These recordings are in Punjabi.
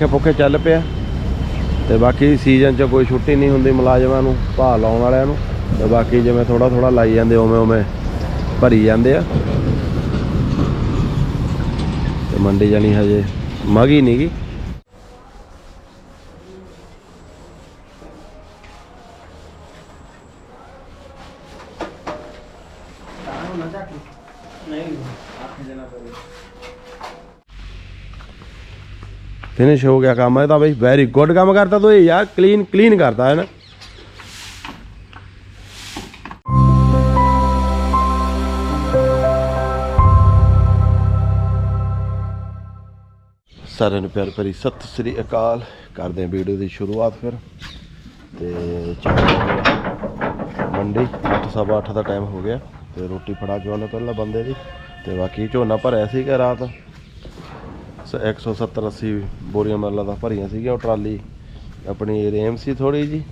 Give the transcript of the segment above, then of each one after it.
ਪੱਖੇ ਪੁੱਖੇ ਚੱਲ ਪਿਆ ਤੇ ਬਾਕੀ ਸੀਜ਼ਨ 'ਚ ਕੋਈ ਛੁੱਟੀ ਨਹੀਂ ਹੁੰਦੀ ਮੁਲਾਜ਼ਮਾਂ ਨੂੰ, ਭਾਅ ਲਾਉਣ ਵਾਲਿਆਂ ਨੂੰ ਤੇ ਬਾਕੀ ਜਿਵੇਂ ਥੋੜਾ ਥੋੜਾ ਲਾਈ ਜਾਂਦੇ ਉਵੇਂ ਉਵੇਂ ਭਰੀ ਜਾਂਦੇ ਆ। ਤੇ ਮੰਡੀ ਜਾਣੀ ਹਜੇ ਮਗੀ ਨਹੀਂ ਗੀ ਫਿਨਿਸ਼ ਹੋ ਗਿਆ ਕੰਮ, ਇਹ ਤਾਂ ਬਈ ਵੈਰੀ ਗੁੱਡ ਕੰਮ ਕਰਤਾ ਤੂੰ ਇਹ ਯਾਰ ਕਲੀਨ ਕਲੀਨ ਕਰਤਾ, ਹੈ ਸਾਰਿਆਂ ਨੂੰ ਪਿਆਰ ਭਰੀ ਸਤਿ ਸ੍ਰੀ ਅਕਾਲ, ਕਰਦੇ ਹਾਂ ਵੀਡੀਓ ਦੀ ਸ਼ੁਰੂਆਤ ਫਿਰ। ਤੇ ਚੱਲਦੇ ਹਾਂ ਮੰਡੀ 8:30 ਦਾ ਟਾਈਮ ਹੋ ਗਿਆ, ਤੇ ਰੋਟੀ ਫੜਾ ਕੇ ਆਉਣੇ ਪਹਿਲਾਂ ਬੰਦੇ ਦੀ, ਤੇ ਬਾਕੀ ਝੋਨਾ ਭਰਿਆ ਸੀਗਾ ਰਾਤ। 170 80 ਬੋਰੀਆਂ ਮਰਲਾ ਦਾ ਭਰੀਆਂ ਸੀਗੀਆਂ, ਉਹ ਟਰਾਲੀ ਆਪਣੀ ਰੇਮ ਸੀ ਥੋੜੀ ਜੀ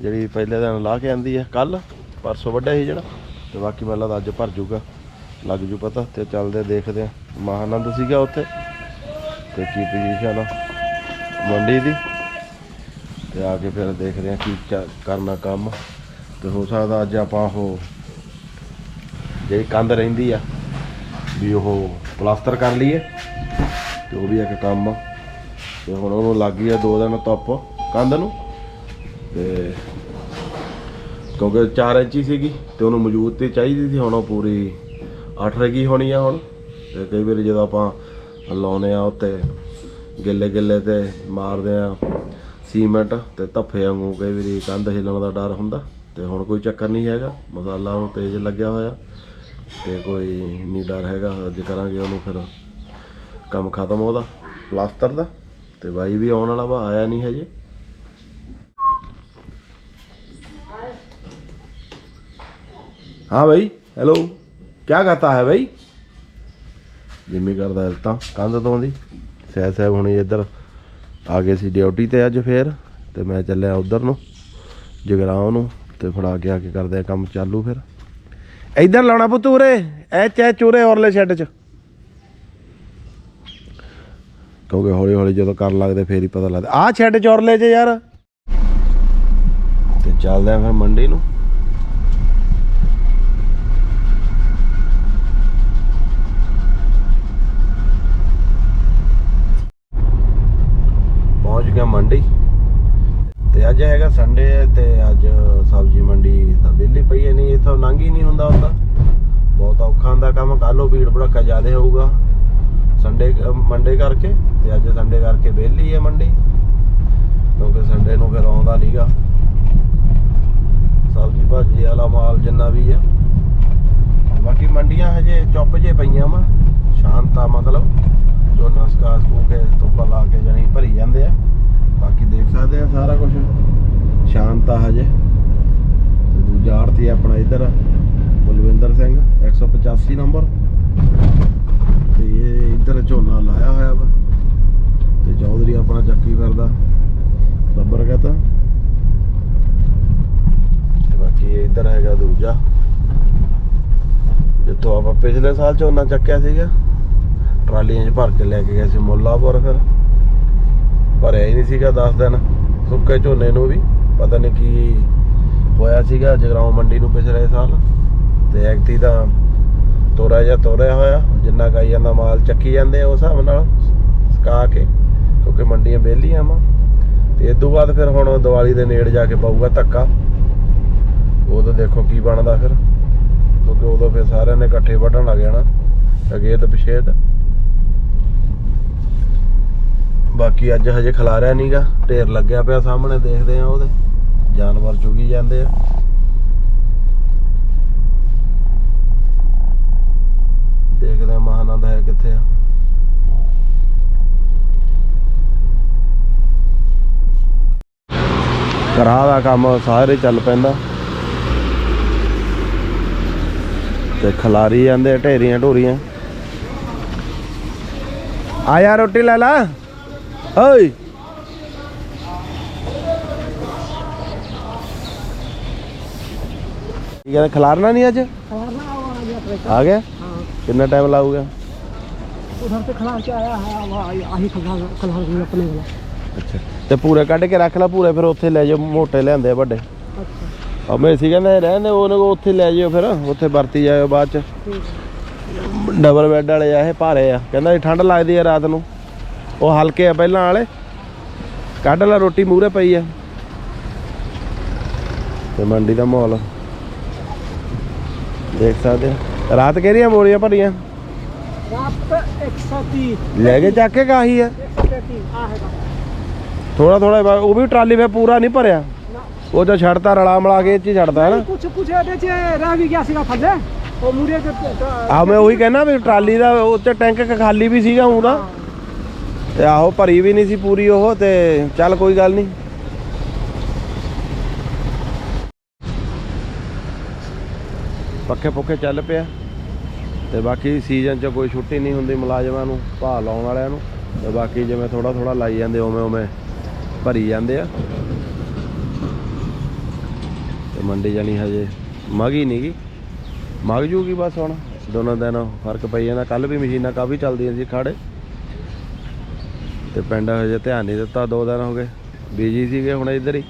ਜਿਹੜੀ ਪਹਿਲੇ ਦਿਨ ਲਾ ਕੇ ਆਂਦੀ ਹੈ ਕੱਲ ਪਰਸੋਂ ਵੱਡਾ ਸੀ ਜਿਹੜਾ, ਤੇ ਬਾਕੀ ਮਰਲਾ ਦਾ ਅੱਜ ਭਰ ਜੂਗਾ, ਲੱਗ ਜੂ ਪਤਾ, ਤੇ ਚੱਲਦੇ ਦੇਖਦੇ ਆ, ਮਹਾਨੰਦ ਸੀਗਾ ਉੱਥੇ, ਤੇ ਕੀ ਪੋਜੀਸ਼ਨ ਆ ਮੰਡੀ ਦੀ, ਤੇ ਆ ਕੇ ਫਿਰ ਦੇਖਦੇ ਆ ਕੀ ਕਰਨਾ ਕੰਮ, ਤੇ ਹੋ ਸਕਦਾ ਅੱਜ ਆਪਾਂ ਉਹ ਜਿਹੜੀ ਕੰਧ ਰਹਿੰਦੀ ਆ, ਵੀ ਉਹ ਪਲਾਸਟਰ ਕਰ ਲਈਏ। ਤੇ ਉਹ ਵੀ ਇੱਕ ਕੰਮ ਆ। ਤੇ ਹੁਣ ਉਹਨੂੰ ਲੱਗ ਗਈ ਆ ਦੋ ਦਿਨ ਧੁੱਪ, ਕੰਧ ਨੂੰ। ਤੇ ਕਿਉਂਕਿ 4 ਇੰਚੀ ਸੀਗੀ ਤੇ ਉਹਨੂੰ ਮੌਜੂਦ ਮਜ਼ਬੂਤੀ ਚਾਹੀਦੀ ਸੀ, ਹੁਣ ਉਹ ਪੂਰੀ 8 ਰਗੀ ਹੋਣੀ ਆ ਹੁਣ। ਤੇ ਕਈ ਵਾਰੀ ਜਦੋਂ ਆਪਾਂ ਲਾਉਨੇ ਆ ਉੱਤੇ ਗਿੱਲੇ ਗਿੱਲੇ ਤੇ ਮਾਰਦੇ ਆ ਸੀਮੈਂਟ ਤੇ ਧੱਫੇ ਵਾਂਗੂ ਕਈ ਵਾਰੀ ਕੰਧ ਹਿੱਲਣ ਦਾ ਡਰ ਹੁੰਦਾ। ਤੇ ਹੁਣ ਕੋਈ ਚੱਕਰ ਨਹੀਂ ਹੈਗਾ, ਮਸਾਲਾ ਉਹ ਤੇਜ਼ ਲੱਗਿਆ ਹੋਇਆ। ਤੇ ਕੋਈ ਨਹੀਂ ਡਰ ਹੈਗਾ, ਅੱਜ ਕਰਾਂਗੇ ਉਹਨੂੰ ਫਿਰ ਕੰਮ ਖਤਮ ਉਹਦਾ ਪਲਾਸਟਰ ਦਾ ਤੇ ਬਾਈ ਵੀ ਆਉਣ ਵਾਲਾ ਵਾ ਆਇਆ ਨਹੀਂ ਹਜੇ हाँ भाई हेलो क्या करता है भाई ਜਿੰਮੀ ਕਰਦਾ ਇਲਤਾਂ ਕੰਧ ਤੋਂ ਦੀ ਸਹਿ ਸਾਹਿਬ ਹੁਣੇ ਇੱਧਰ ਆ ਗਏ ਸੀ ਡਿਊਟੀ ਤੇ ਅੱਜ ਫੇਰ ਤੇ ਮੈਂ ਚੱਲਿਆ ਉਧਰ ਨੂੰ ਜਗਰਾਉਂ ਨੂੰ ਤੇ ਫੜਾ ਕੇ ਆ ਕੇ ਕਰਦੇ ਆ ਕੰਮ ਚਾਲੂ ਫਿਰ ਇੱਧਰ ਲਾਉਣਾ ਪੁੱਤ ਉਰੇ ਐਚ ਐਚ ਉਰੇ ਔਰਲੇ ਸ਼ੈੱਡ 'ਚ ਕਿਉਂਕਿ ਹੌਲੀ ਹੌਲੀ ਜਦੋਂ ਕਰਨ ਲੱਗਦੇ ਫੇਰ ਹੀ ਪਤਾ ਲੱਗਦਾ। ਆਹ ਸ਼ੈੱਡ 'ਚ 'ਚ ਯਾਰ। ਤੇ ਚੱਲਦੇ ਆ ਫਿਰ ਮੰਡੀ ਨੂੰ। ਪਹੁੰਚ ਗਿਆ ਮੰਡੀ। ਤੇ ਅੱਜ ਹੈਗਾ ਸੰਡੇ ਤੇ ਅੱਜ ਸਬਜ਼ੀ ਮੰਡੀ ਤਾਂ ਵਿਹਲੀ ਪਈ ਹੈ ਨਹੀਂ, ਇੱਥੋਂ ਲੰਘ ਹੀ ਨਹੀਂ ਹੁੰਦਾ ਹੁੰਦਾ। ਬਹੁਤ ਔਖਾ ਹੁੰਦਾ ਕੰਮ ਕੱਲੋਂ ਭੀੜ ਭੜੱਕਾ ਜ਼ਿਆਦਾ ਹੋਊਗਾ। ਸੰਡੇ ਮੰਡੇ ਕਰਕੇ। ਤੇ ਅੱਜ ਸੰਡੇ ਕਰਕੇ ਵਿਹਲੀ ਹੈ ਮੰਡੀ। ਕਿਉਂਕਿ ਸੰਡੇ ਨੂੰ ਫਿਰ ਆਉਂਦਾ ਨਹੀਂਗਾ ਸਬਜ਼ੀ ਭਾਜੀ ਵਾਲਾ ਮਾਲ ਜਿੰਨਾ ਵੀ ਆ। ਬਾਕੀ ਮੰਡੀਆਂ ਹਜੇ ਚੁੱਪ ਜੇ ਪਈਆਂ ਵਾ। ਸ਼ਾਂਤ ਮਤਲਬ, ਜੋ ਨਸਕਾ ਸਕੂ ਕੇ ਧੁੱਪਾਂ ਲਾ ਕੇ ਜਣੀ ਭਰੀ ਜਾਂਦੇ ਆ। ਬਾਕੀ ਦੇਖ ਸਕਦੇ ਆ ਸਾਰਾ ਕੁਝ ਸ਼ਾਂਤਾ ਹਜੇ। ਤੇ ਦੂਜਾ ਆੜਤੀ ਆਪਣਾ ਇੱਧਰ ਬਲਵਿੰਦਰ ਸਿੰਘ 185 ਨੰਬਰ। ਤੇ ਇਹ ਇੱਧਰ ਝੋਨਾ ਲਾਇਆ ਹੋਇਆ ਵਾ ਤੇ ਚੌਧਰੀ ਆਪਣਾ ਚੱਕੀ ਫਿਰਦਾ ਦੱਬਰ ਕਹਤਾ ਤੇ ਬਾਕੀ ਇਹ ਇੱਧਰ ਹੈਗਾ ਦੂਜਾ ਜਿੱਥੋਂ ਆਪਾਂ ਪਿਛਲੇ ਸਾਲ ਝੋਨਾ ਚੱਕਿਆ ਸੀਗਾ। ਟਰਾਲੀਆਂ 'ਚ ਭਰ ਕੇ ਲੈ ਕੇ ਗਏ ਸੀ ਮੁੱਲਾਪੁਰ ਫਿਰ। ਭਰਿਆ ਹੀ ਨਹੀਂ ਸੀਗਾ 10 ਦਿਨ। ਸੁੱਕੇ ਝੋਨੇ ਨੂੰ ਵੀ, ਪਤਾ ਨਹੀਂ ਕੀ ਹੋਇਆ ਸੀਗਾ ਜਗਰਾਉਂ ਮੰਡੀ ਨੂੰ ਪਿਛਲੇ ਸਾਲ। ਤੇ ਐਕਤੀ ਦਾ ਤੋਰਾ ਜਾਂ ਤੋਰਿਆ ਹੋਇਆ, ਜਿੰਨਾ ਕਾਈ ਜਾਂਦਾ ਮਾਲ ਚੱਕੀ ਜਾਂਦੇ ਉਸ ਹਿਸਾਬ ਨਾਲ, ਸਕਾ ਕੇ, ਕਿਉਂਕਿ ਮੰਡੀਆਂ ਵਿਹਲੀਆਂ ਵਾ। ਤੇ ਇਸ ਤੋਂ ਬਾਅਦ ਫਿਰ ਹੁਣ ਦੀਵਾਲੀ ਦੇ ਨੇੜ ਜਾ ਕੇ ਪਊਗਾ ਧੱਕਾ। ਉਦੋਂ ਦੇਖੋ ਕੀ ਬਣਦਾ ਫਿਰ। ਕਿਉਂਕਿ ਉਦੋਂ ਫਿਰ ਸਾਰਿਆਂ ਨੇ ਇਕੱਠੇ ਵੱਢਣ ਲੱਗ ਜਾਣਾ ਅਗੇਤ ਪਿਛੇਤ ਬਾਕੀ ਅੱਜ ਹਜੇ ਖਲਾਰਿਆ ਨਹੀਂਗਾ ਢੇਰ ਲੱਗਿਆ ਪਿਆ ਸਾਹਮਣੇ, ਦੇਖਦੇ ਆ ਉਹਦੇ। ਜਾਨਵਰ ਚੁਗੀ ਜਾਂਦੇ ਆ। ਦੇਖਦੇ ਆ ਮਹਾਨੰਦ ਹੈ ਕਿੱਥੇ ਆ। ਕਰਾ ਦਾ ਕੰਮ ਸਾਰੇ ਚੱਲ ਪੈਂਦਾ। ਤੇ ਖਲਾਰੀ ਜਾਂਦੇ ਢੇਰੀਆਂ ਢੋਰੀਆਂ। ਆ ਰੋਟੀ ਲੈ ਲੈ। ਓਏ। ਠੀਕ ਹੈ ਖਲਾਰਨਾ ਨਹੀਂ ਅੱਜ? ਆ ਗਿਆ ਕਿੰਨਾ ਟਾਈਮ ਲਾਊਗਾ? ਉਧਰ ਤੇ ਖਲਾਰ ਚ ਆਇਆ ਹੈ ਆਹੀ ਖਲਾਰ ਖਲਾਰ ਆਪਣੇ ਵਾਲਾ ਅੱਛਾ। ਤੇ ਪੂਰੇ ਕੱਢ ਕੇ ਰੱਖ ਲੈ ਪੂਰੇ ਫਿਰ ਉੱਥੇ ਲੈ ਜਾ ਮੋਟੇ ਲੈਂਦੇ ਵੱਡੇ। ਅਮੇ ਸੀ ਕਹਿੰਦਾ ਰਹਿੰਦੇ ਉਹਨਾਂ ਕੋ ਉੱਥੇ ਲੈ ਜਿਓ ਫਿਰ ਉੱਥੇ ਵਰਤੀ ਜਾਇਓ ਬਾਅਦ ਚ। ਡਬਲ ਬੈੱਡ ਵਾਲੇ ਆ ਇਹ ਭਾਰੇ ਆ। ਕਹਿੰਦਾ ਇਹ ਠੰਡ ਲੱਗਦੀ ਆ ਰਾਤ ਨੂੰ। ਉਹ ਹਲਕੇ ਆ ਪਹਿਲਾਂ ਵਾਲੇ। ਕੱਢ ਲੈ ਰੋਟੀ ਮੂਰੇ ਪਈ ਆ। ਤੇ ਮੰਡੀ ਦਾ ਮਾਹੌਲ। ਦੇਖ ਸਕਦੇ ਆ। ਰਾਤ ਕਿਹੜੀਆਂ ਮੋਰੀਆਂ ਭਰੀਆਂ? ਰਾਤ 130 ਲੈ ਕੇ ਚੱਕ ਕੇ ਕਾਹੀ ਆ? ਥੋੜਾ ਥੋੜਾ ਉਹ ਵੀ ਟਰਾਲੀ ਵਿੱਚ ਪੂਰਾ ਨਹੀਂ ਭਰਿਆ। ਉਹ ਤਾਂ ਛੱਡਤਾ ਰਲਾ ਮਲਾ ਕੇ ਇਹ ਚ ਹੀ ਹੈ ਨਾ। ਕੁਝ ਕੁਝ ਇਹਦੇ ਚ ਰਹਿ ਵੀ ਗਿਆ ਸੀਗਾ ਥੱਲੇ। ਉਹ ਮੂਰੇ ਤੇ ਆ ਮੈਂ ਉਹੀ ਕਹਿਣਾ ਵੀ ਟਰਾਲੀ ਦਾ ਉੱਤੇ ਟੈਂਕ ਕ- ਖਾਲੀ ਵੀ ਸੀਗਾ ਹੁਣ ਤਾਂ। ਤੇ ਆਹੋ ਭਰੀ ਵੀ ਨਹੀਂ ਸੀ ਪੂਰੀ ਉਹ ਤੇ ਚੱਲ ਕੋਈ ਗੱਲ ਨਹੀਂ। ਪੱਕੇ ਪੁੱਕੇ ਚੱਲ ਪਿਆ। ਤੇ ਬਾਕੀ ਸੀਜ਼ਨ 'ਚ ਕੋਈ ਛੁੱਟੀ ਨਹੀਂ ਹੁੰਦੀ ਮੁਲਾਜ਼ਮਾਂ ਨੂੰ ਭਾਅ ਲਾਉਣ ਵਾਲਿਆਂ ਨੂੰ। ਤੇ ਬਾਕੀ ਜਿਵੇਂ ਥੋੜਾ ਥੋੜਾ ਲਾਈ ਜਾਂਦੇ ਉਵੇਂ ਉਵੇਂ ਭਰੀ ਜਾਂਦੇ ਆ। ਮੰਡੀ ਜਾਣੀ ਹਜੇ। ਮਗੀ ਨਹੀਂ ਗੀ ਮਗ ਜੂਗੀ ਬਸ ਹੁਣ। ਦੋਨੋਂ ਦਿਨ ਫ਼ਰਕ ਪਈ ਜਾਂਦਾ। ਕੱਲ ਵੀ ਮਸ਼ੀਨਾਂ ਕਾਫੀ ਚੱਲਦੀਆਂ ਸੀ ਖਾੜੇ। ਤੇ ਪਿੰਡ ਹਜੇ ਧਿਆਨ ਨਹੀਂ ਦਿੱਤਾ। ਦੋ ਦਿਨ ਹੋ ਗਏ। ਬੀਜੀ ਸੀਗੇ ਹੁਣ ਇੱਧਰ ਹੀ।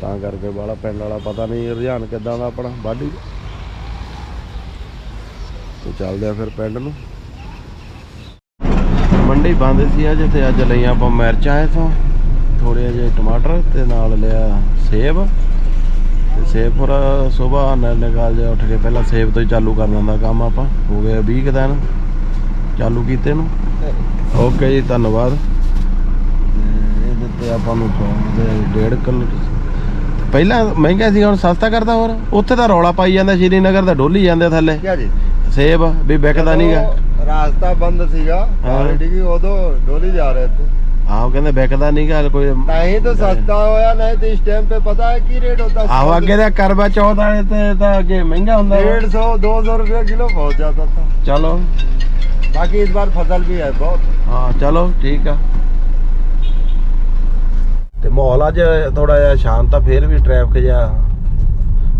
ਤਾਂ ਕਰਕੇ ਬਾਲਾ ਪਿੰਡ ਵਾਲਾ ਪਤਾ ਨਹੀਂ ਰੁਝਾਨ ਕਿੱਦਾਂ ਦਾ ਆਪਣਾ। ਵਾਢੀ ਤੇ ਚੱਲਦੇ ਆ ਫਿਰ ਪਿੰਡ ਨੂੰ। ਮੰਡੀ ਬੰਦ ਸੀ ਅੱਜ ਤੇ ਅੱਜ ਲਈਆਂ ਆਪਾਂ ਮਿਰਚਾਂ ਇਥੋਂ। ਥੋੜੇ ਜਿਹੇ ਟਮਾਟਰ ਤੇ ਨਾਲ ਲਿਆ ਸੇਬ। ਤੇ ਸੇਬ ਫਿਰ ਸਵੇਰ ਨਾਲ ਨਿਕਾਲ ਜਾ ਉੱਠ ਕੇ ਪਹਿਲਾਂ ਸੇਬ ਤੋਂ ਹੀ ਚਾਲੂ ਕਰ ਲੈਂਦਾ ਕੰਮ ਆਪਾਂ। ਹੋ ਗਏ 20 ਕੁ ਦਿਨ ਚਾਲੂ ਕੀਤੇ ਨੂੰ। ਓਕੇ ਜੀ ਧੰਨਵਾਦ। ਤੇ ਇਹਦੇ ਤੇ ਆਪਾਂ ਨੂੰ ਪਾਉਂਦੇ 1.5 ਕਿਲੋ ਪਹਿਲਾਂ ਮਹਿੰਗਾ ਸੀ ਹੁਣ ਸਸਤਾ ਕਰਦਾ ਹੋਰ। ਉੱਥੇ ਤਾਂ ਰੌਲਾ ਪਾਈ ਜਾਂਦਾ ਸ਼੍ਰੀਨਗਰ ਦਾ ਡੋਲੀ ਜਾਂਦੇ ਥੱਲੇ। ਸੇਬ ਵੀ ਵਿਕਦਾ ਨਹੀਂਗਾ ਰਾਸਤਾ ਬੰਦ ਸੀਗਾ। ਆਲਰੇਡੀ ਉਦੋਂ ਡੋਲੀ ਜਾ ਰਹੇ थे ਆਹੋ ਕਹਿੰਦੇ ਵਿਕਦਾ ਨਹੀਂਗਾ ਕੋਈ नहीं तो सस्ता होया नहीं तो इस टाइम पे पता है की रेट होता ਆਹੋ ਅੱਗੇ ਦਾ ਕਰਵਾ ਚੌਥ ਵਾਲੇ ਤੇ ਤਾਂ ਅੱਗੇ ਮਹਿੰਗਾ ਹੁੰਦਾ ਵਾ। डेढ़ सौ दो सौ रुपया किलो पहुंच जाता था ਚਲੋ बाकी इस बार फसल भी है बहुत ਹਾਂ ਚਲੋ ਠੀਕ ਆ ਤੇ ਮਾਹੌਲ ਅੱਜ ਥੋੜਾ ਜਿਹਾ ਸ਼ਾਂਤ ਆ ਫੇਰ ਵੀ ਟ੍ਰੈਫਿਕ ਜਿਹਾ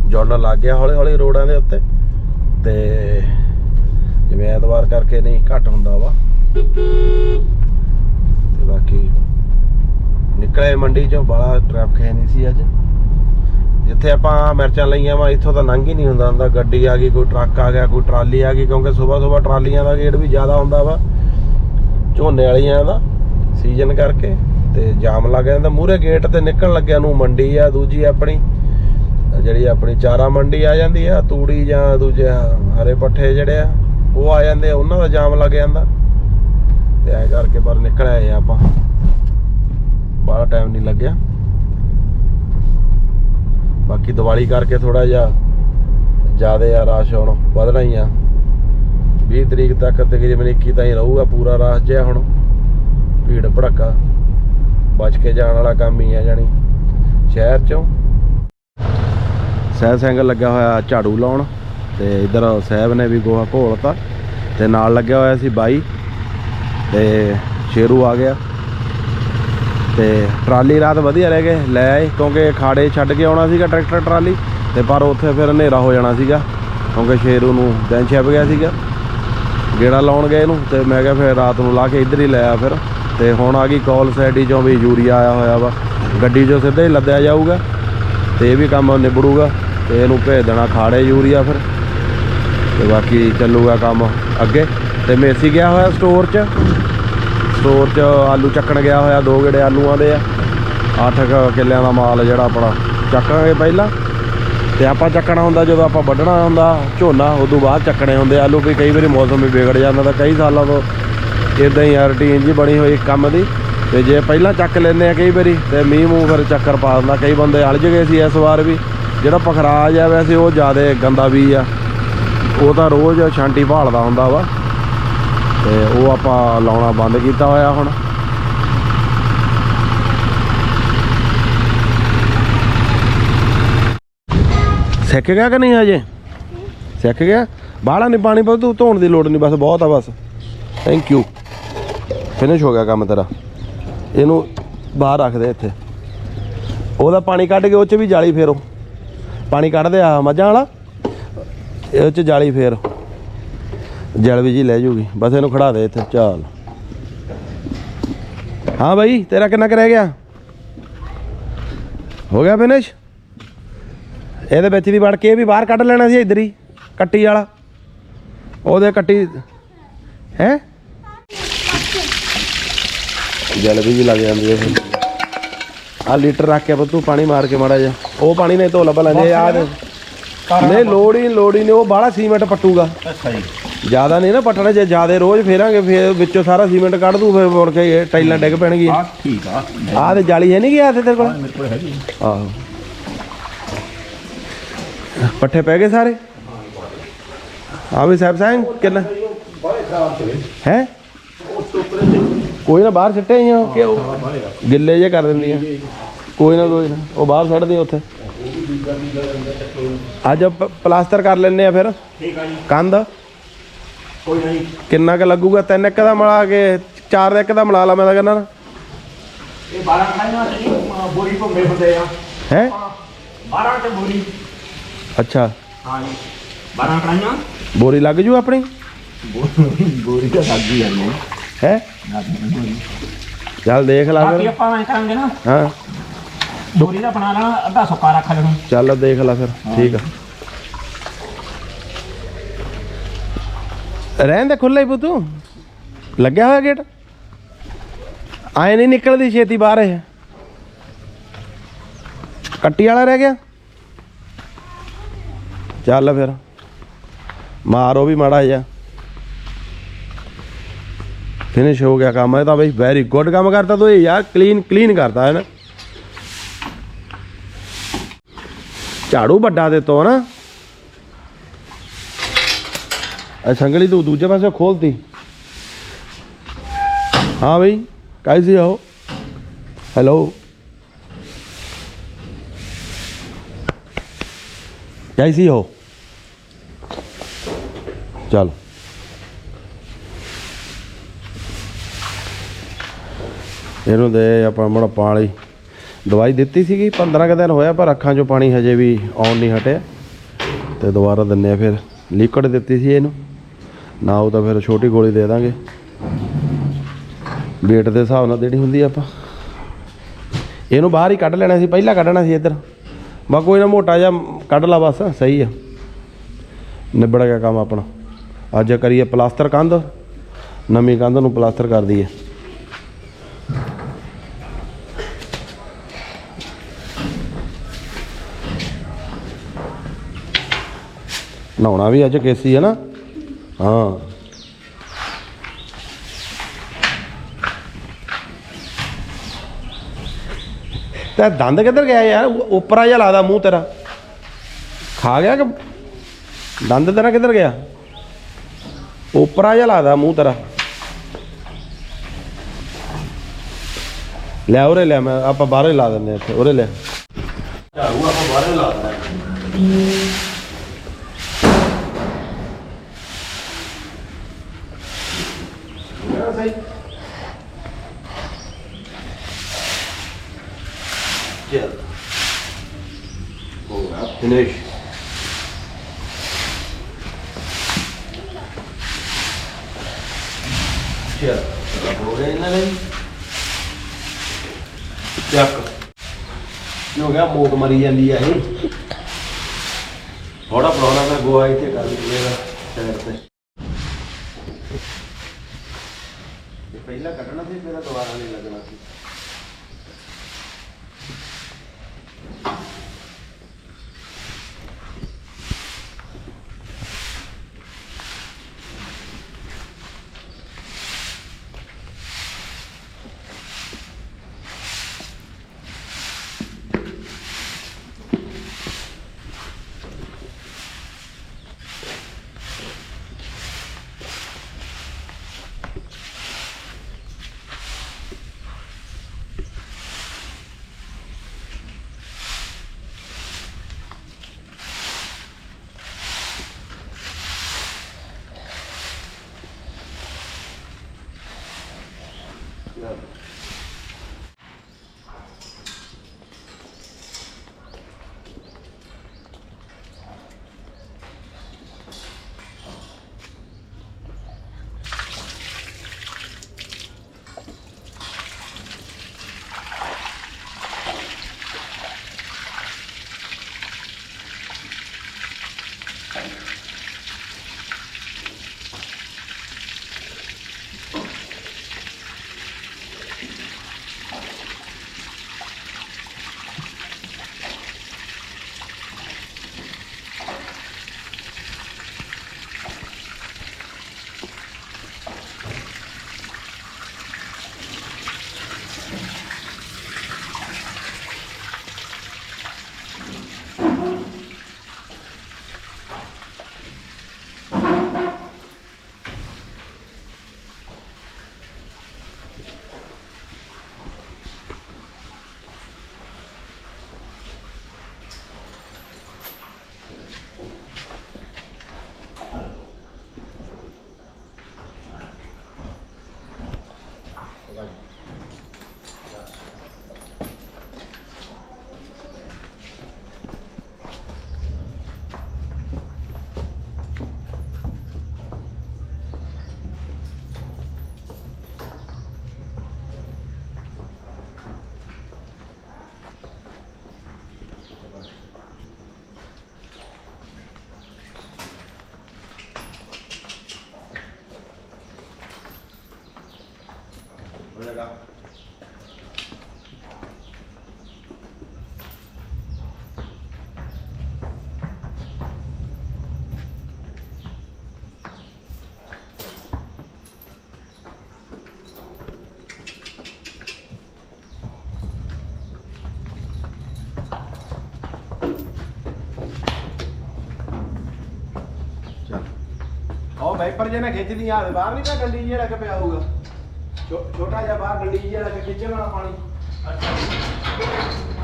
ਜੁੜਨ ਲੱਗ ਗਿਆ ਹੌਲੀ ਹੌਲੀ ਰੋਡਾਂ ਦੇ ਉੱਤੇ ਤੇ ਜਿਵੇਂ ਐਤਵਾਰ ਕਰਕੇ ਨਹੀਂ ਘੱਟ ਹੁੰਦਾ ਵਾ ਤੇ ਬਾਕੀ ਨਿਕਲੇ ਮੰਡੀ ਚੋਂ ਬੜਾ ਟ੍ਰੈਫਿਕ ਹੈ ਨਹੀਂ ਸੀ ਅੱਜ। ਜਿੱਥੇ ਆਪਾਂ ਮਿਰਚਾਂ ਲਈਆਂ ਵਾ, ਇੱਥੋਂ ਤਾਂ ਲੰਘ ਹੀ ਨਹੀਂ ਹੁੰਦਾ ਹੁੰਦਾ ਗੱਡੀ ਆ ਗਈ, ਕੋਈ ਟਰੱਕ ਆ ਗਿਆ, ਕੋਈ ਟਰਾਲੀ ਆ ਗਈ, ਕਿਉਂਕਿ ਸਵੇਰ ਸਵੇਰ ਟਰਾਲੀਆਂ ਦਾ ਗੇੜ ਵੀ ਜ਼ਿਆਦਾ ਹੁੰਦਾ ਵਾ। ਝੋਨੇ ਵਾਲੀਆਂ ਦਾ ਸੀਜ਼ਨ ਕਰਕੇ, ਤੇ ਜਾਮ ਲੱਗ ਜਾਂਦਾ। ਮੂਰੇ ਗੇਟ ਤੇ ਨਿਕਲਣ ਲੱਗਿਆ, ਨੂੰ ਮੰਡੀ ਆ, ਦੂਜੀ ਆਪਣੀ, ਜਿਹੜੀ ਆਪਣੀ ਚਾਰਾ ਮੰਡੀ ਆ ਜਾਂਦੀ ਆ, ਤੂੜੀ ਜਾਂ ਦੂਜੇ ਹਰੇ ਪੱਠੇ ਜਿਹੜੇ ਆ, ਉਹ ਆ ਜਾਂਦੇ ਆ, ਉਹਨਾਂ ਦਾ ਜਾਮ ਲੱਗ ਜਾਂਦਾ। ਤੇ ਐ ਕਰਕੇ ਪਰ ਨਿਕਲ ਆਏ ਆਪਾਂ। ਬਾਹਲਾ ਟਾਈਮ ਨਹੀਂ ਲੱਗਿਆ। ਬਾਕੀ ਦੀਵਾਲੀ ਕਰਕੇ ਥੋੜਾ ਜਿਹਾ ਜ਼ਿਆਦਾ ਆ ਰਸ਼ ਹੁਣ, ਵਧਣਾ ਹੀ ਆ। 20 ਤਰੀਕ ਤੱਕ ਤਕਰੀਬਨ 21 ਤਾਈਂ ਰਹੂਗਾ ਪੂਰਾ ਰਸ਼ ਜਿਹਾ ਹੁਣ। ਭੀੜ ਭੜੱਕਾ। ਬਚ ਕੇ ਜਾਣ ਵਾਲਾ ਕੰਮ ਹੀ ਆ ਜਾਣੀ। ਸ਼ਹਿਰ ਚੋਂ। ਸਹਿਬ ਸਿੰਘ ਲੱਗਾ ਹੋਇਆ ਝਾੜੂ ਲਾਉਣ ਤੇ ਇਧਰ ਸਹਿਬ ਨੇ ਵੀ ਗੋਹਾ ਘੋਲਤਾ ਤੇ ਨਾਲ ਲੱਗਿਆ ਹੋਇਆ ਸੀ ਬਾਈ। ਤੇ ਸ਼ੇਰੂ ਆ ਗਿਆ। ਤੇ ਟਰਾਲੀ ਰਾਤ ਵਧੀਆ ਰਹਿ ਗਏ, ਲੈ ਆਏ, ਕਿਉਂਕਿ ਖਾੜੇ ਛੱਡ ਕੇ ਆਉਣਾ ਸੀਗਾ ਟਰੈਕਟਰ ਟਰਾਲੀ, ਤੇ ਪਰ ਉੱਥੇ ਫਿਰ ਹਨੇਰਾ ਹੋ ਜਾਣਾ ਸੀਗਾ, ਕਿਉਂਕਿ ਸ਼ੇਰੂ ਨੂੰ ਦਿਨ ਛਿਪ ਗਿਆ ਸੀਗਾ। ਗੇੜਾ ਲਾਉਣ ਗਏ ਇਹਨੂੰ, ਤੇ ਮੈਂ ਕਿਹਾ ਫਿਰ ਰਾਤ ਨੂੰ ਲਾ ਕੇ ਇੱਧਰ ਹੀ ਲੈ ਆ ਫਿਰ। ਤੇ ਹੁਣ ਆ ਗਈ ਕਾਲ ਸੈਡੀ ਚੋਂ ਵੀ ਯੂਰੀਆ ਆਇਆ ਹੋਇਆ ਵਾ। ਗੱਡੀ 'ਚੋਂ ਸਿੱਧਾ ਹੀ ਲੱਦਿਆ ਜਾਊਗਾ, ਤੇ ਇਹ ਵੀ ਕੰਮ ਨਿਬੜੂਗਾ, ਤੇ ਇਹਨੂੰ ਭੇਜ ਦੇਣਾ ਖਾੜੇ ਯੂਰੀਆ ਫਿਰ। ਤੇ ਬਾਕੀ ਚੱਲੂਗਾ ਕੰਮ ਅੱਗੇ, ਤੇ ਮੇਸੀ ਗਿਆ ਹੋਇਆ ਸਟੋਰ 'ਚ। ਸਟੋਰ 'ਚ ਆਲੂ ਚੱਕਣ ਗਿਆ ਹੋਇਆ, ਦੋ ਗੇੜੇ ਆਲੂਆਂ ਦੇ ਆ। 8 ਕਿੱਲਿਆਂ ਦਾ ਮਾਲ ਜਿਹੜਾ ਆਪਣਾ ਚੱਕਾਂਗੇ ਪਹਿਲਾਂ। ਤੇ ਆਪਾਂ ਚੱਕਣਾ ਹੁੰਦਾ ਜਦੋਂ ਆਪਾਂ ਵੱਢਣਾ ਹੁੰਦਾ, ਝੋਨਾ, ਉਦੋਂ ਬਾਅਦ ਚੱਕਣੇ ਹੁੰਦੇ ਆਲੂ ਵੀ ਕਈ ਵਾਰੀ ਮੌਸਮ ਵੀ ਵਿਗੜ ਜਾਂਦਾ ਤਾਂ ਕਈ ਸਾਲਾਂ ਤੋਂ ਇਦਾਂ ਹੀ ਰੂਟੀਨ ਜੀ ਬਣੀ ਹੋਈ ਕੰਮ ਦੀ। ਤੇ ਜੇ ਪਹਿਲਾਂ ਚੱਕ ਲੈਂਦੇ ਆ ਕਈ ਵਾਰੀ, ਤੇ ਮੀਂਹ ਮੂੰਹ ਫਿਰ ਚੱਕਰ ਪਾ ਦਿੰਦਾ। ਕਈ ਬੰਦੇ ਅਲਝ ਗਏ ਸੀ ਇਸ ਵਾਰ ਵੀ। ਜਿਹੜਾ ਪਖਰਾਜ ਆ ਵੈਸੇ ਉਹ ਜ਼ਿਆਦਾ ਗੰਦਾ ਵੀ ਆ। ਉਹ ਤਾਂ ਰੋਜ਼ ਛਾਂਟੀ ਭਾਲਦਾ ਹੁੰਦਾ ਵਾ। ਤੇ ਉਹ ਆਪਾਂ ਲਾਉਣਾ ਬੰਦ ਕੀਤਾ ਹੋਇਆ ਹੁਣ। ਸਿੱਖ ਗਿਆ ਕਿ ਨਹੀਂ ਹਜੇ? ਸਿੱਖ ਗਿਆ? ਬਾਹਲਾ ਨਹੀਂ ਪਾਣੀ ਪਾ ਤੂੰ ਧੋਣ ਦੀ ਲੋੜ ਨਹੀਂ ਬਸ ਬਹੁਤ ਆ ਬਸ। ਥੈਂਕ ਯੂ ਫਿਨਿਸ਼ ਹੋ ਗਿਆ ਕੰਮ ਤੇਰਾ। ਇਹਨੂੰ ਬਾਹਰ ਰੱਖ ਦੇ ਇੱਥੇ। ਉਹਦਾ ਪਾਣੀ ਕੱਢ ਕੇ ਉਹ ਚ ਵੀ ਜਾਲੀ ਫੇਰੋ। ਪਾਣੀ ਕੱਢਦੇ ਆ ਮੱਝਾਂ ਵਾਲਾ। ਇਹ ਚ ਜਾਲੀ ਫੇਰ। ਜਲਵੀ ਜੀ ਲੈ ਜੂਗੀ। ਬਸ ਇਹਨੂੰ ਖੜਾ ਦੇ ਇੱਥੇ ਚੱਲ। ਹਾਂ ਬਾਈ ਤੇਰਾ ਕਿੰਨਾ ਕੁ ਰਹਿ ਗਿਆ? ਹੋ ਗਿਆ ਫਿਨਿਸ਼ ਇਹਦੇ ਵਿੱਚ ਦੀ ਵੜ ਕੇ ਇਹ ਵੀ ਬਾਹਰ ਕੱਢ ਲੈਣਾ ਸੀ ਇੱਧਰ ਹੀ ਕੱਟੀ ਵਾਲਾ। ਉਹਦੇ ਕੱਟੀ ਹੈ? ਜਲਦੀ ਵੀ ਲੱਗ ਜਾਂਦੀ ਹੈ ਆ ਲੀਟਰ ਰੱਖ ਕੇ ਤੂੰ ਪਾਣੀ ਮਾਰ ਕੇ ਮਾੜਾ ਜਿਹਾ। ਉਹ ਪਾਣੀ ਨਹੀਂ ਧੋ ਲੱਭਾ ਲੈਂਦੇ ਆ ਨਹੀਂ ਲੋੜ ਹੀ ਲੋੜ ਹੀ ਨਹੀਂ ਉਹ ਬਾਹਲਾ ਸੀਮੈਂਟ ਪੱਟੂਗਾ। ਅੱਛਾ ਜੀ। ਜ਼ਿਆਦਾ ਨਹੀਂ ਨਾ ਪੱਟਣਾ ਜੇ ਜਿਆਦੇ ਰੋਜ਼ ਫੇਰਾਂਗੇ ਫੇਰ ਵਿੱਚੋਂ ਸਾਰਾ ਸੀਮੈਂਟ ਕੱਢ ਦੂ ਫੇਰ ਮੁੜ ਕੇ ਟਾਈਲਾਂ ਡਿੱਗ ਪੈਣਗੀਆਂ। ਆ ਠੀਕ ਆ। ਆਹ ਤੇ ਜਾਲੀ ਹੈ ਨਹੀਂ ਗਿਆ ਇੱਥੇ ਤੇਰੇ ਕੋਲ? ਮੇਰੇ ਕੋਲ ਹੈਗੀ ਆਹੋ। ਪੱਠੇ ਪੈ ਗਏ ਸਾਰੇ? ਆ ਵੀ ਸਾਹਿਬ ਸਿੰਘ ਕਿੰਨਾ? ਹੈ? ਕੋਈ ਨਾ ਬਾਹਰ ਸਿੱਟੇ ਹੀ ਆ ਕਿ ਉਹ ਗਿੱਲੇ ਜੇ ਕਰ ਦਿੰਦੀਆਂ। ਕੋਈ ਨਾ ਕੋਈ ਨਾ। ਉਹ ਬਾਹਰ ਛੱਡ ਦੇ ਉੱਥੇ। ਅੱਜ ਪਲਾਸਟਰ ਕਰ ਲੈਣੇ ਆ ਫਿਰ। ਠੀਕ ਆ ਜੀ। ਕੰਧ? ਕੋਈ ਨਹੀਂ। ਕਿੰਨਾ ਕੁ ਲੱਗੂਗਾ? ਤਿੰਨ ਇੱਕ ਦਾ ਮਿਲਾ ਕੇ ਚਾਰ ਦਾ ਇੱਕ ਦਾ ਮਿਲਾ ਲਾ ਮੈਂ ਤਾਂ ਕਹਿੰਦਾ ਨਾ। ਇਹ 12 ਖਾਈਆਂ ਸੀ ਬੋਰੀ ਘੁੰਮੇ ਹੁੰਦੇ ਆ। ਹੈ? 12 ਤੇ ਬੋਰੀ। ਅੱਛਾ। ਹਾਂ ਜੀ 12 ਖਾਈਆਂ। ਬੋਰੀ ਲੱਗ ਜੂ ਆਪਣੀ? ਬੋਰੀ ਤਾਂ ਲੱਗ ਗਈ ਜਾਂਦੀ ਹੈ? ਚੱਲ ਦੇਖ ਲਾ ਫਿਰ। ਆਪਾਂ ਐਂ ਕਰਾਂਗੇ ਨਾ। ਹਾਂ। ਬੋਰੀ ਦਾ ਬਣਾ ਲੈਣਾ ਅੱਧਾ ਸੁੱਕਾ ਰੱਖ ਲੈਣਾ। ਚੱਲ ਦੇਖ ਲੈ ਫਿਰ। ਠੀਕ ਆ। ਰਹਿਣ ਦੇ ਖੁੱਲਾ ਹੀ ਪੁੱਤੂ ਲੱਗਿਆ ਹੋਇਆ ਗੇਟ? ਆਏ ਨਹੀਂ ਨਿਕਲਦੀ ਛੇਤੀ ਬਾਹਰ ਇਹ। ਕੱਟੀ ਵਾਲਾ ਰਹਿ ਗਿਆ? ਚੱਲ ਫਿਰ। ਮਾਰੋ ਵੀ ਮਾੜਾ ਜਿਹਾ। ਫਿਨਿਸ਼ ਹੋ ਗਿਆ ਕੰਮ ਇਹ ਤਾਂ ਬਈ ਵੈਰੀ ਗੁੱਡ ਕੰਮ ਕਰਤਾ ਤੂੰ ਇਹ ਯਾਰ ਕਲੀਨ ਕਲੀਨ ਕਰਤਾ ਹੈ ਨਾ ਝਾੜੂ ਵੱਡਾ ਦੇ ਤੋ ਨਾ। ਇਹ ਸੰਗਲੀ ਤੂੰ ਦੂਜੇ ਪਾਸੇ ਖੋਲਤੀ। ਹਾਂ ਬਈ ਕੈਸੇ ਆਓ ਹੈਲੋ ਕੈਸੀ ਹੋ ਚੱਲ। ਇਹਨੂੰ ਦੇ ਆਪਾਂ ਮੜ ਪਾਣੀ। ਦਵਾਈ ਦਿੱਤੀ ਸੀਗੀ 15 ਕ ਦਿਨ ਹੋਇਆ, ਪਰ ਅੱਖਾਂ 'ਚੋਂ ਪਾਣੀ ਹਜੇ ਵੀ ਆਉਣ ਨਹੀਂ ਹਟਿਆ। ਤੇ ਦੁਬਾਰਾ ਦਿੰਨੇ ਆ ਫਿਰ। ਲਿਕਵਿਡ ਦਿੱਤੀ ਸੀ ਇਹਨੂੰ। ਨਾ ਉਹ ਤਾਂ ਫਿਰ ਛੋਟੀ ਗੋਲੀ ਦੇ ਦਾਂਗੇ। ਵੇਟ ਦੇ ਹਿਸਾਬ ਨਾਲ ਦੇਣੀ ਹੁੰਦੀ ਆਪਾਂ। ਇਹਨੂੰ ਬਾਹਰ ਹੀ ਕੱਢ ਲੈਣਾ ਸੀ, ਪਹਿਲਾਂ ਕੱਢਣਾ ਸੀ ਇੱਧਰ। ਬਾ ਕੋਈ ਨਾ ਮੋਟਾ ਜਿਹਾ ਕੱਢ ਲਾ ਬਸ, ਸਹੀ ਆ। ਨਿਬੜ ਗਿਆ ਕੰਮ ਆਪਣਾ। ਅੱਜ ਕਰੀਏ ਪਲਾਸਟਰ ਕੰਧ, ਨਵੀਂ ਕੰਧ ਨੂੰ ਪਲਾਸਟਰ ਕਰ ਦਈਏ। ਨਹਾਉਣਾ ਵੀ ਅੱਜ ਕੇਸੀ ਹੈ ਨਾ। ਹਾਂ। ਤੇ ਦੰਦ ਕਿੱਧਰ ਗਿਆ ਯਾਰ? ਉੱਪਰਾ ਜਿਹਾ ਲੱਗਦਾ ਮੂੰਹ ਤੇਰਾ। ਖਾ ਗਿਆ ਕਿ ਦੰਦ ਤੇਰਾ ਕਿੱਧਰ ਗਿਆ? ਉੱਪਰਾ ਜਿਹਾ ਲੱਗਦਾ ਮੂੰਹ ਤੇਰਾ। ਲੈ ਉਰੇ ਲੈ ਮੈਂ ਆਪਾਂ ਬਾਹਰੇ ਲਾ ਦਿੰਦੇ ਹਾਂ ਇੱਥੇ ਉਰੇ ਲੈ। ਝਾੜੂ ਆਪਾਂ ਬਾਹਰੇ ਲਾ ਦਿੰਦੇ ਹਾਂ ਸਹੀ। ਚੱਲ। ਹੋ ਗਿਆ ਫਿਨਿਸ਼। ਚੱਲ ਹੋ ਗਿਆ ਇਹਨਾਂ ਨੇ ਚੱਕ। ਕੀ ਹੋ ਗਿਆ? ਮੋਕ ਮਰੀ ਜਾਂਦੀ ਆ ਇਹ। ਥੋੜਾ ਪ੍ਰੋਗਰਾਮ ਦਾ ਗੋਆ ਇੱਥੇ ਕਰ ਲਈਏਗਾ ਸਾਈਡ ਤੇ। ਇਹ ਪਹਿਲਾਂ ਕੱਢਣਾ ਸੀ ਫਿਰ ਦੁਬਾਰਾ ਨਹੀਂ ਲੱਗਣਾ ਉਹ ਵਾਈਪਰ ਜੇ ਨਾ ਖਿੱਚਦੀ ਆ ਬਾਹਰ ਨਹੀਂ ਤਾਂ ਡੰਡੀ ਜਿਹੜਾ ਕਿ ਪਿਆ ਹੋਊਗਾ। ਛੋ- ਛੋਟਾ ਜਿਹਾ ਬਾਹਰ ਡੰਡੀ ਜਿਹੜਾ ਕਿ ਖਿੱਚੇ ਵਾਲਾ ਪਾਣੀ।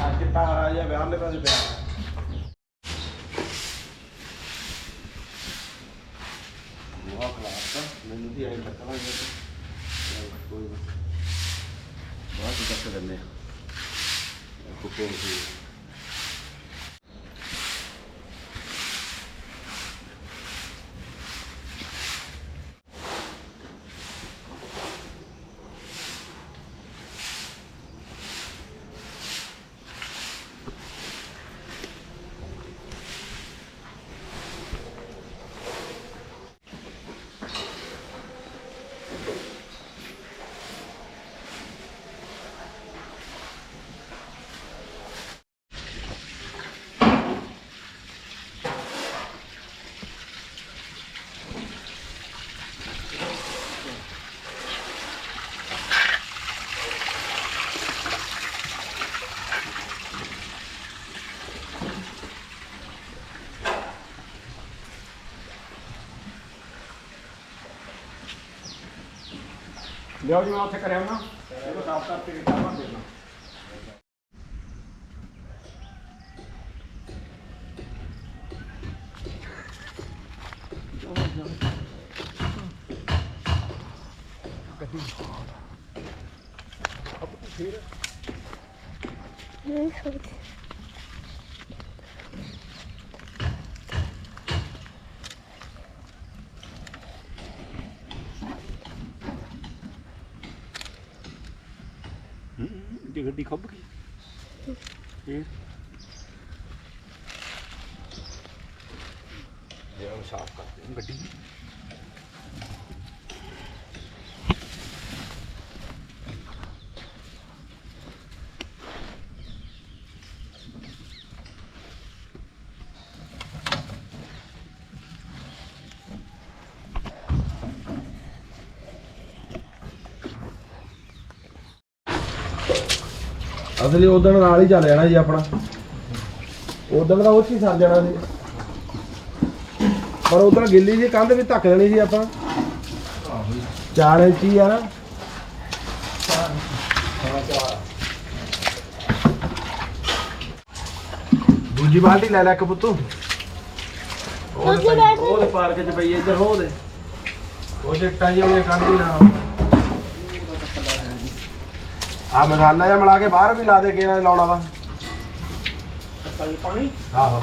ਆ ਚਿੱਟਾ ਹਰਾ ਜਿਹਾ ਬਿਆਨ ਦੇ ਪਾਸੇ ਪਿਆ। ਉਹ ਖਲਾਸਾ ਮੈਨੂੰ ਵੀ ਐਂ ਟੱਕਣਾ ਜੇ ਕੋਈ ਨਾ। ਬਾਅਦ ਵਿੱਚ ਟੱਕ ਦਿੰਦੇ ਆ ਕੁੱਕੋ ਸੀ। ਲਿਓ ਜੀ ਮੈਂ ਉੱਥੇ ਕਰਿਆ ਨਾ। ਇਹਨੂੰ ਸਾਫ਼ ਕਰਕੇ ਕਿਤਾ ਭਰ ਦੇਣਾ ਦੀ ਗੱਡੀ ਖੱਬ ਗਈ ਇਹ ਇਹ ਹੁਣ ਸਾਫ਼ ਕਰਦੇ ਹਾਂ ਗੱਡੀ ਅਸਲੀ ਉਦੋਂ ਨਾਲ ਹੀ ਚੱਲ ਜਾਣਾ ਜੀ ਆਪਣਾ। ਉਦੋਂ ਦਾ ਉਹ 'ਚ ਹੀ ਸਰ ਜਾਣਾ ਸੀ। ਪਰ ਉਦੋਂ ਗਿੱਲੀ ਜੀ ਕੰਧ ਵੀ ਧੱਕ ਦੇਣੀ ਸੀ ਆਪਾਂ। 4 ਇੰਚ ਆ ਨਾ। ਦੂਜੀ ਬਾਲਟੀ ਲੈ ਲੈ ਇੱਕ ਪੁੱਤੂ ਦੂਜੀ ਬਾਲਟੀ? ਉਹਦੇ ਪਾਰਕ 'ਚ ਪਈ ਇੱਧਰ ਹੋ ਦੇ। ਉਹ ਜੱਟਾਂ ਜੀ ਉਹਨੇ ਕੰਢੀ ਨਾ ਆ ਮਸਾਲਾ ਜਿਹਾ ਮਿਲਾ ਕੇ ਬਾਹਰ ਵੀ ਲਾ ਦੇ ਕੇ ਲਾਉਣਾ ਵਾ। ਪਾਣੀ? ਆਹੋ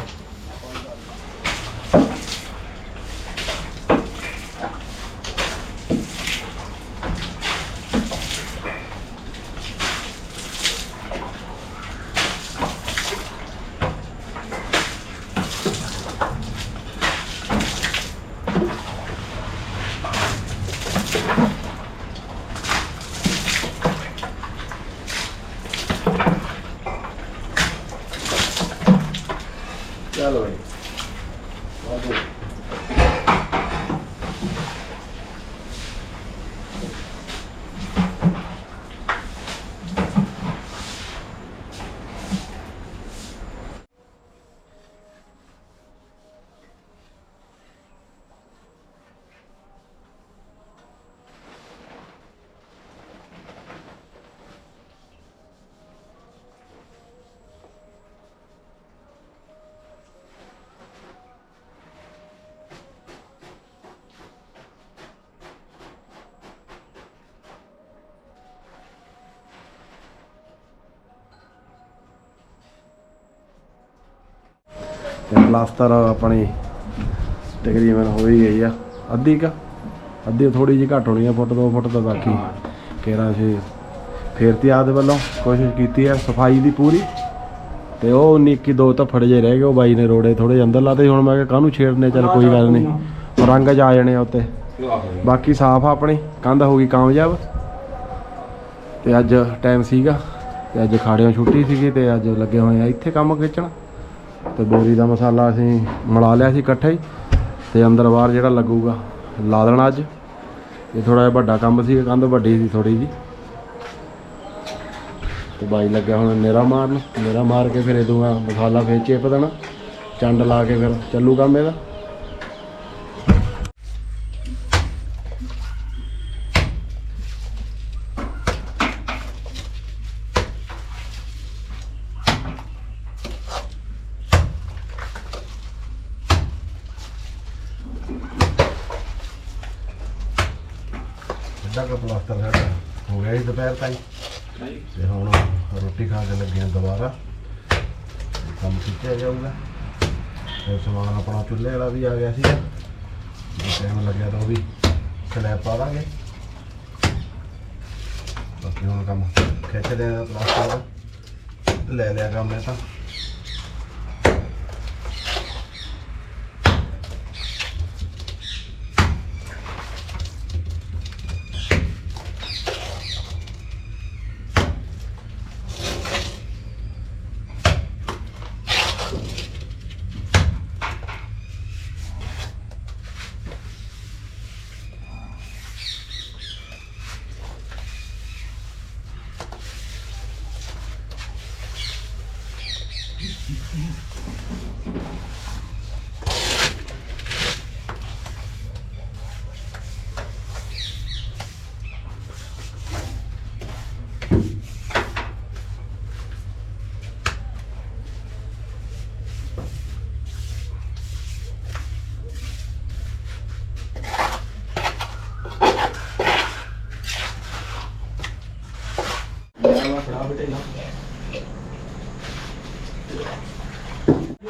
ਚਲੋ ਜੀ ਤੇ ਪਲਾਸਟਰ ਆਪਣੀ ਤਕਰੀਬਨ ਹੋ ਹੀ ਗਈ ਆ। ਅੱਧੀ ਕ ਅੱਧੀ ਥੋੜੀ ਜਿਹੀ ਘੱਟ ਹੋਣੀ ਆ ਫੁੱਟ ਦੋ ਫੁੱਟ ਤੋਂ ਬਾਕੀ ਕੇਰਾਂ ਸੀ ਫੇਰ ਤੇ ਆਦ ਵੱਲੋਂ ਕੋਸ਼ਿਸ਼ ਕੀਤੀ ਆ ਸਫ਼ਾਈ ਦੀ ਪੂਰੀ। ਤੇ ਉਹ ਨਿੱਕੀ ਦੋ ਧੱਫੜ ਜੇ ਰਹਿ ਗਏ ਉਹ ਬਾਈ ਨੇ ਰੋੜੇ ਥੋੜੇ ਅੰਦਰ ਲਾਤੇ ਹੁਣ ਮੈਂ ਕਿਹਾ ਕਾਹਨੂੰ ਛੇੜਨੇ ਚੱਲ ਕੋਈ ਗੱਲ ਨਹੀਂ। ਰੰਗ ਚ ਆ ਜਾਣੇ ਆ ਉੱਤੇ। ਬਾਕੀ ਸਾਫ਼ ਆ ਆਪਣੀ ਕੰਧ ਹੋ ਗਈ ਕਾਮਯਾਬ। ਤੇ ਅੱਜ ਟਾਈਮ ਸੀਗਾ ਤੇ ਅੱਜ ਖਾੜਿਆਂ ਛੁੱਟੀ ਸੀਗੀ ਤੇ ਅੱਜ ਲੱਗੇ ਹੋਏ ਆ ਇੱਥੇ ਕੰਮ ਖਿੱਚਣ। ਤੇ ਬੋਰੀ ਦਾ ਮਸਾਲਾ ਅਸੀਂ ਮਿਲਾ ਲਿਆ ਸੀ ਇਕੱਠਾ ਹੀ ਤੇ ਅੰਦਰ ਬਾਹਰ ਜਿਹੜਾ ਲੱਗੂਗਾ, ਲਾ ਦੇਣਾ ਅੱਜ। ਇਹ ਥੋੜਾ ਜਿਹਾ ਵੱਡਾ ਕੰਮ ਸੀ ਕੰਧ ਵੱਡੀ ਸੀ ਥੋੜੀ ਜੀ ਤੇ ਬਾਈ ਲੱਗਿਆ ਹੁਣ ਨੇਰਾ ਮਾਰਨ, ਨੇਰਾ ਮਾਰ ਕੇ ਫਿਰ ਇਹਦੂਆ ਮਸਾਲਾ ਫੇਰ ਚੇਪ ਦੇਣਾ, ਚੰਡ ਲਾ ਕੇ ਫਿਰ ਚੱਲੂ ਕੰਮ ਇਹਦਾ ਅੱਧਾ ਕੁ ਪਲਾਸਟਰ ਸਾਡਾ ਹੋ ਗਿਆ ਜੀ ਦੁਪਹਿਰ ਤਾਈਂ ਤੇ ਹੁਣ ਰੋਟੀ ਖਾ ਕੇ ਲੱਗੇ ਹਾਂ ਦੁਬਾਰਾ ਤੇ ਕੰਮ ਖਿੱਚਿਆ ਜਾਊਗਾ ਤੇ ਸਮਾਨ ਆਪਣਾ ਚੁੱਲ੍ਹੇ ਵਾਲਾ ਵੀ ਆ ਗਿਆ ਸੀ ਟਾਈਮ ਲੱਗਿਆ ਤਾਂ ਉਹ ਵੀ ਸਲੈਬ ਪਾ ਦਾਂਗੇ ਬਾਕੀ ਹੁਣ ਕੰਮ ਖਿੱਚਦੇ ਆ ਪਲਾਸਟਰ ਦਾ ਲੈ ਲਿਆ ਕੰਮ ਇਹ ਤਾਂ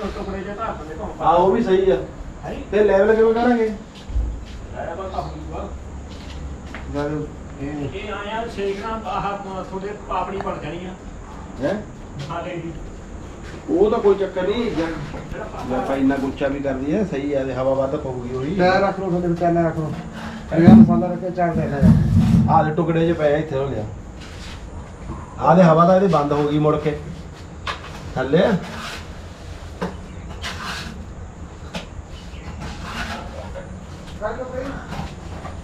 ਕੱਪੜੇ ਜਿਹਾ ਧਰ ਦਿੰਦੇ ਭਾਵੇਂ ਆ ਉਹ ਵੀ ਸਹੀ ਆ। ਹੈ? ਤੇ ਲੈਵਲ ਕਿਵੇਂ ਕਰਾਂਗੇ? ਲੈ ਬਸ ਇਹ ਆਇਆ ਸੇਕਣਾ ਆਹ ਤੁਹਾਡੇ ਪਾਪੜੀ ਬਣ ਜਾਣੀ ਆ। ਹੈ? ਹਾਲੇ ਦੀ ਉਹ ਤਾਂ ਕੋਈ ਚੱਕਰ ਨਹੀਂ। ਜੇ ਆਪਾਂ ਇੰਨਾ ਗੁੱਚਾ ਵੀ ਕਰਦੀ ਹੈ ਸਹੀ ਹੈ ਤੇ ਹਵਾ ਵੱਧ ਪਊਗੀ ਉਹੀ। ਟਾਇਰ ਰੱਖ ਲਓ ਥੱਲੇ ਟਾਇਰ ਰੱਖ ਲਓ। ਅਰੇ ਮਸਾਲਾ ਰੱਖ ਕੇ ਚਾਰ ਦੇ ਲੈ ਆਹ ਦੇ ਟੁਕੜੇ ਜਿਹੇ ਪਏ ਆ ਇੱਥੇ ਹੋ ਗਿਆ। ਆਹ ਦੇ ਹਵਾ ਤਾਂ ਇਹਦੀ ਬੰਦ ਹੋ ਗਈ ਮੁੜ ਕੇ। ਥੱਲੇ।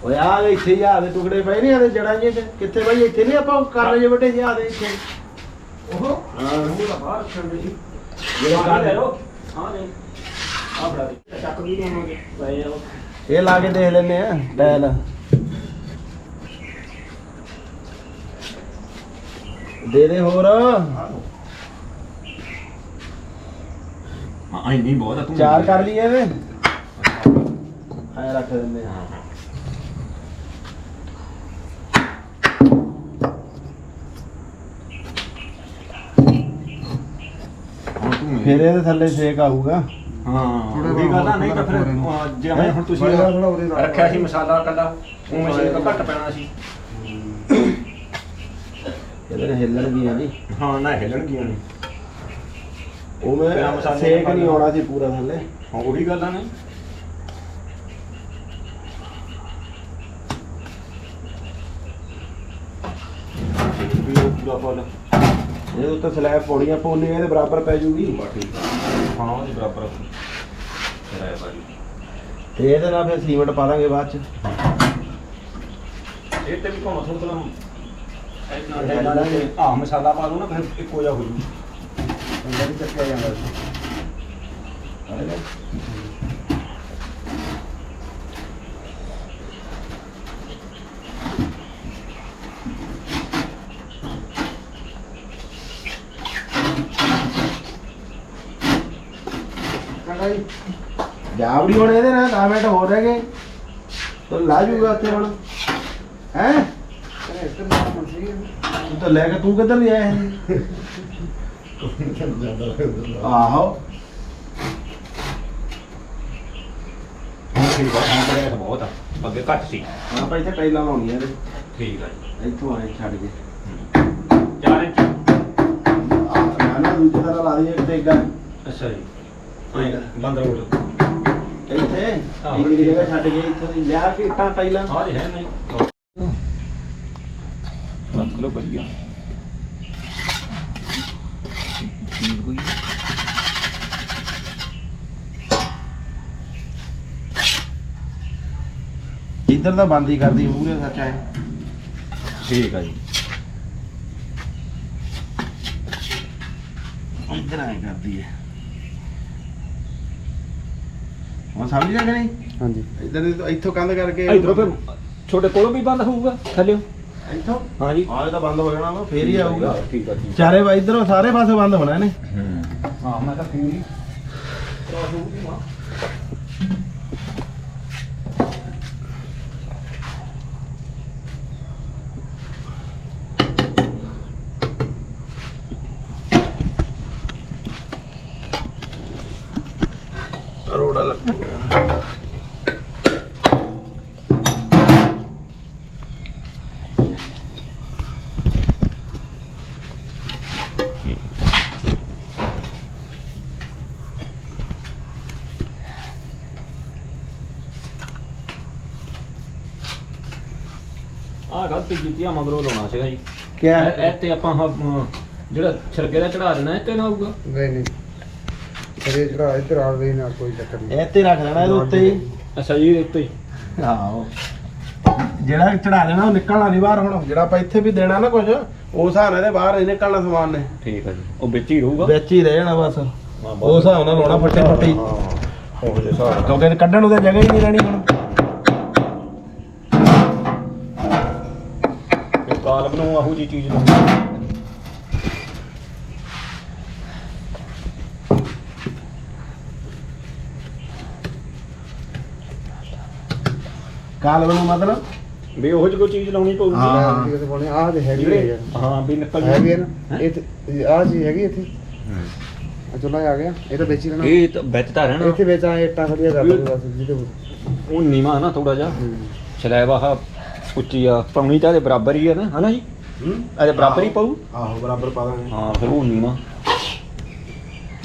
ਓਏ ਆ ਦੇ ਇੱਥੇ ਹੀ ਆ ਦੇ ਟੁਕੜੇ ਪਏ ਨਹੀਂ ਆ ਦੇ ਜੜਾਂ ਤੇ। ਕਿੱਥੇ ਬਾਈ? ਇੱਥੇ ਨਹੀਂ ਆਪਾਂ ਕਰ ਜੇ ਵੱਡੇ ਜਿਹੇ ਆ ਦੇ ਇੱਥੇ। ਉਹ ਹਾਂ। ਉਹ ਤਾਂ ਬਾਹਰ ਛੱਡ ਜੀ ਜਿਹੜਾ ਹਾਂ ਲੈ ਕਰ ਲਓ। ਹਾਂ ਨਹੀਂ। ਆ ਦੇ। ਚੱਕ ਵੀ ਦੇਵਾਂਗੇ। ਪਏ ਆ ਉਹ। ਇਹ ਲਾ ਕੇ ਦੇਖ ਲੈਨੇ ਆ ਡੈਲ ਦੇ ਦੇ ਹੋਰ। ਹਾਂ ਇੰਨੀ ਬਹੁਤ ਆ ਤੂੰ ਚਾਰ ਕਰ ਲਈਏ ਵੇ ਐ ਰੱਖ ਦਿੰਦੇ ਹੁਣ ਤੂੰ ਫਿਰ ਇਹਦੇ ਥੱਲੇ ਸੇਕ ਆਊਗਾ। ਹਾਂ ਇਹ ਗੱਲ ਆ ਨਹੀਂ ਤਾਂ ਫਿਰ ਅਹ, ਜਿਵੇਂ ਹੁਣ ਤੁਸੀਂ ਉਹਦੇ ਨਾਲ ਰੱਖਿਆ ਸੀ ਮਸਾਲਾ ਕੱਲਾ ਉਵੇਂ ਸੇ ਤਾਂ ਘੱਟ ਪੈਣਾ ਸੀ। ਇਹਦੇ ਨਾਲ ਹਿੱਲਣਗੀਆਂ ਨਹੀਂ ਹਾਂ ਨਾ ਹਿਲਣਗੀਆਂ ਨਹੀਂ ਉਹ ਮੈਂ ਮਸਾਲੇ ਸੇਕ ਨਹੀਂ ਆਉਣਾ ਸੀ ਪੂਰਾ ਥੱਲੇ। ਹਾਂ ਉਹੀ ਗੱਲ ਆ ਨਹੀਂ ਵੀ ਉਹ ਪੂਰਾ ਫੁੱਲ ਇਹ ਉੱਤੇ ਸਲੈਬ ਪਾਉਣੀ ਆ ਇਹਦੇ ਬਰਾਬਰ ਪੈ ਜੂਗੀ। ਠੀਕ ਹਾਂ ਉਹਦੇ ਬਰਾਬਰ। ਕਰਾਇਆ ਬਾਜੀ ਤੇ ਇਹਦੇ ਨਾਲ ਫਿਰ ਸੀਮੈਂਟ ਪਾ ਦਾਂਗੇ ਬਾਅਦ ਚ। ਇਹ ਤੇ ਵੀ ਥੋੜਾ ਥੋੜਾ ਆਹ ਮਸਾਲਾ ਪਾ ਲਓ ਨਾ ਫਿਰ ਇੱਕੋ ਜਿਹਾ ਹੋ ਜੂ ਅੰਦਰ ਹੀ ਚੱਕਿਆ ਜਾਂਦਾ ਸੀ। ਕੜਾਈ ਜਾਵੜੀ ਹੁਣ ਇਹਦੇ ਨਾਲ 10 ਮਿੰਟ ਹੋਰ ਰਹਿ ਗਏ। ਤਾਂ ਲਾ ਜੂਗਾ ਉੱਥੇ ਹੁਣ। ਹੈ? ਤੂੰ ਤਾਂ ਲੈ ਕੇ ਤੂੰ ਕਿੱਧਰ ਨਹੀਂ ਆਇਆ ਆਹੋ ਠੀਕ ਆ ਹਾਂ ਬੜਿਆ ਬਹੁਤ ਆ ਅੱਗੇ ਘੱਟ ਸੀ ਹਾਂ ਭਾਈ ਇੱਥੇ ਟਾਈਲਾਂ ਲਾਉਣੀਆਂ ਇਹਦੇ ਠੀਕ ਆ ਜੀ ਇੱਥੋਂ ਆਏ ਛੱਡ ਕੇ ਚਾਰ ਇੰਚ ਆਹ ਨਾ ਨਾ ਦੂਜੀ ਤਰ੍ਹਾਂ ਲਾ ਦਈਏ ਕਿਤੇ ਇੱਦਾਂ ਅੱਛਾ ਜੀ ਬੰਦ ਰੋਡ ਇੱਥੇ ਆਹੋ। ਇੱਕ ਦੀ ਜਗ੍ਹਾ ਛੱਡ ਕੇ ਇੱਥੋਂ ਦੀ ਲਿਆ ਕੇ ਇੱਟਾਂ ਟਾਈਲਾਂ ਹਾਂ ਜੀ ਹੈ ਨਹੀਂ ਲਓ ਵਧੀਆ ਠੀਕ ਹੋਈ ਇੱਧਰ ਤਾਂ ਬੰਦ ਹੀ ਕਰਦੀ ਮੂਰੇ ਸੱਚ ਐ ਠੀਕ ਆ ਜੀ ਇੱਧਰ ਐ ਕਰਦੀ ਐ ਹੁਣ ਸਮਝ ਗਿਆ ਕਿ ਨਹੀਂ ਹਾਂਜੀ ਇੱਧਰ ਇੱਥੋਂ ਕੰਧ ਕਰਕੇ ਇਧਰੋਂ ਫਿਰ ਛੋਟੇ ਕੋਲੋਂ ਵੀ ਬੰਦ ਹੋਊਗਾ ਥੱਲੇ ਇੱਥੋਂ? ਹਾਂ ਜੀ ਆਹ ਇਹ ਤਾਂ ਬੰਦ ਹੋ ਜਾਣਾ ਵਾ ਫੇਰ ਹੀ ਆਊਗਾ। ਠੀਕ ਆ ਠੀਕ ਚਾਰੇ ਵਾ ਇਧਰੋਂ ਸਾਰੇ ਪਾਸੇ ਬੰਦ ਹੋਣਾ ਇਹਨੇ। ਹਾਂ ਮੈਂ ਤਾਂ ਫੇਰ ਹੀ। ਕੀਤੀ ਆ ਮਗਰੋਂ ਲਾਉਣਾ ਸੀਗਾ ਜੀ। ਕਿਆ? ਇਹ ਇਹ ਤੇ ਆਪਾਂ ਆਹ, ਅਮ, ਜਿਹੜਾ ਛਿਲਕੇ ਦਾ ਚੜਾ ਦੇਣਾ ਇਹ ਤੇ ਨਾ ਹੋਊਗਾ ਨਹੀਂ ਨਹੀਂ। ਕਦੇ ਜਿਹੜਾ ਇੱਧਰ ਆ ਗਈ ਨਾ ਕੋਈ ਚੱਕਰ ਨਹੀਂ। ਇਹ ਤੇ ਰੱਖ ਲੈਣਾ ਇਹਦੇ ਉੱਤੇ ਹੀ। ਅੱਛਾ ਜੀ ਇਹਦੇ ਉੱਤੇ ਹੀ। ਆਹੋ। ਜਿਹੜਾ ਚੜਾ ਦੇਣਾ ਉਹ ਨਿਕਲਣਾ ਨਹੀਂ ਬਾਹਰ ਹੁਣ। ਜਿਹੜਾ ਆਪਾਂ ਇੱਥੇ ਵੀ ਦੇਣਾ ਨਾ ਕੁਝ ਉਸ ਹਿਸਾਬ ਨਾਲ ਇਹਦੇ ਬਾਹਰ ਨਹੀਂ ਨਿਕਲਣਾ ਸਮਾਨ ਨੇ। ਠੀਕ ਆ ਜੀ। ਉਹ ਵਿੱਚ ਹੀ ਰਹੂਗਾ? ਵਿੱਚ ਹੀ ਰਹਿ ਜਾਣਾ ਬਸ। ਉਸ ਹਿਸਾਬ ਨਾਲ ਲਾਉਣਾ ਫੱਟੇ ਫੱਟੀ ਉਹ ਜੇ ਹਿਸਾਬ ਕਿਉਂਕਿ ਕੱਢਣ ਤਾਂ ਜਗ੍ਹਾ ਹੀ ਨਹੀਂ ਰਹਿਣੀ ਹੁਣ। ਫਿਰ ਕਾਲਮ ਨੂੰ ਆਹੋ ਜੀ ਚੀਜ਼ ਲਾਉਣੀ ਕਾਲਮ ਨੂੰ ਮਤਲਬ ਵੀ ਉਹੋ ਜਿਹੀ ਕੋਈ ਚੀਜ਼ ਲਾਉਣੀ ਪਊਗੀ ਹਾਂ। ਕਿਤੇ ਬੋਲੇ ਆਹ ਤੇ ਹੈਗੀ ਜਿਹੜੇ ਹੈ ਹਾਂ ਵੀ ਨਿਕਲ ਹੈਗੀ ਹੈ ਨਾ ਇਹ ਆਹ ਜੀ ਹੈਗੀ ਇੱਥੇ ਆ ਚੁੱਲਾ ਆ ਗਿਆ ਇਹ ਤਾਂ ਵੇਚੀ ਲੈਣਾ ਇਹ ਤਾਂ ਵਿੱਚ ਤਾਂ ਰਹਿਣਾ ਇੱਥੇ ਵੇਚਾਂ ਇੱਟਾਂ ਖੜੀਆਂ ਕਰ ਦੂੰਗਾ ਜਿਹਦੇ ਉਹ ਨੀਵਾ ਨਾ ਥੋੜਾ ਜਿਹਾ ਸਲੈਬ ਆਹ ਉੱਚੀ ਆ ਪੌਣੀ ਤਾਂ ਇਹਦੇ ਬਰਾਬਰ ਹੀ ਆ ਨਾ ਹਨਾ ਜੀ? ਇਹਦੇ ਬਰਾਬਰ ਹੀ ਪਊ? ਆਹੋ ਬਰਾਬਰ ਪਾ ਦਾਂਗੇ। ਹਾਂ ਫਿਰ ਉਹ ਨੀਵਾ।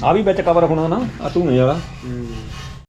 ਆ ਵੀ ਵਿੱਚ ਕਵਰ ਹੋਣਾ ਨਾ ਆ ਧੂਣੇ ਵਾਲਾ। ਹੂੰ।